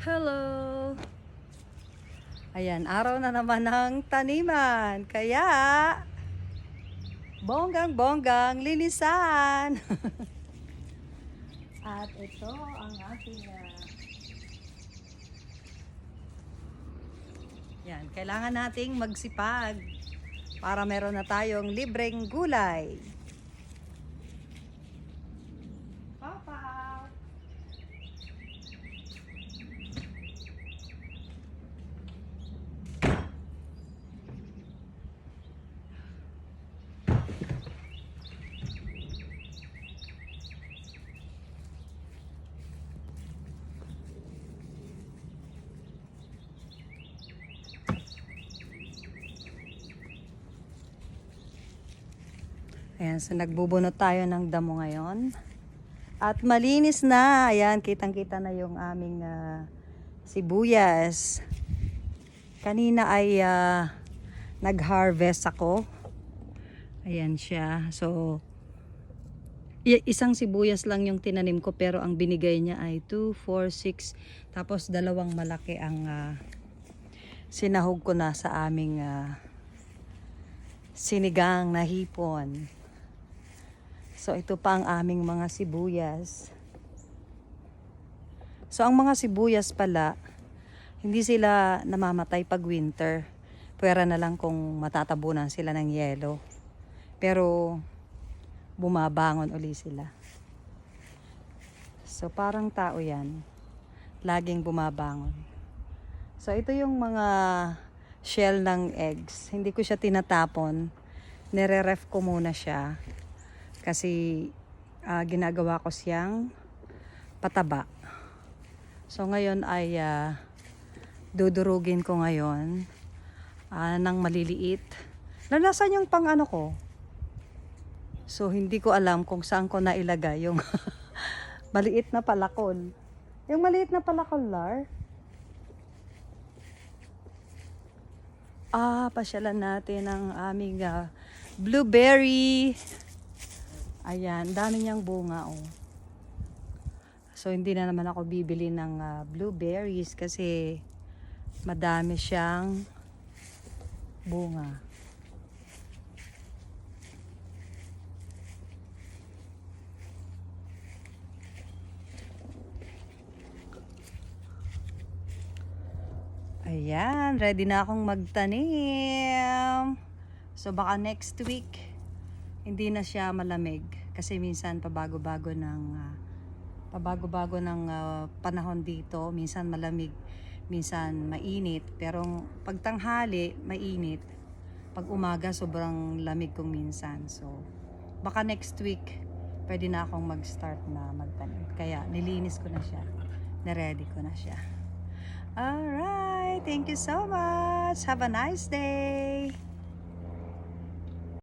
Hello! Ayan, araw na naman ng taniman. Kaya, bonggang-bonggang linisan. At ito ang ating ah, Yan, kailangan nating magsipag para meron na tayong libreng gulay. Ayan, so nagbubunot tayo ng damo ngayon. At malinis na. Ayan, kitang-kita na yung aming ah, sibuyas. Kanina ay ah, nag-harvest ako. Ayan siya. So, isang sibuyas lang yung tinanim ko pero ang binigay niya ay 2, 4, 6. Tapos dalawang malaki ang ah, sinahog ko na sa aming ah, sinigang na hipon. So ito pa ang aming mga sibuyas. So ang mga sibuyas pala, hindi sila namamatay pag winter. Pwera na lang kung matatabunan sila ng yelo. Pero bumabangon uli sila. So parang tao yan. Laging bumabangon. So ito yung mga shell ng eggs. Hindi ko siya tinatapon. Nire-ref ko muna siya. Kasi ah, ginagawa ko siyang pataba. So ngayon ay ah, dudurugin ko ngayon ah, ng maliliit. Nalasan yung pang ano ko. So hindi ko alam kung saan ko na ilagay yung maliit na palakol. Yung maliit na palakol, Lar. Ah, pasyalan natin ang aming ah, blueberry. Ayan, dami niyang bunga oh. So hindi na naman ako bibili ng ah, blueberries kasi madami siyang bunga. Ayan, ready na akong magtanim. So baka next week hindi na siya malamig kasi minsan pabago-bago ng ah, pabago-bago ng ah, panahon dito, minsan malamig, minsan mainit, pero pag tanghali mainit, pag umaga sobrang lamig kung minsan. So baka next week pwede na akong mag-start na magtanim. Kaya nilinis ko na siya. Na-ready ko na siya. Alright, thank you so much. Have a nice day.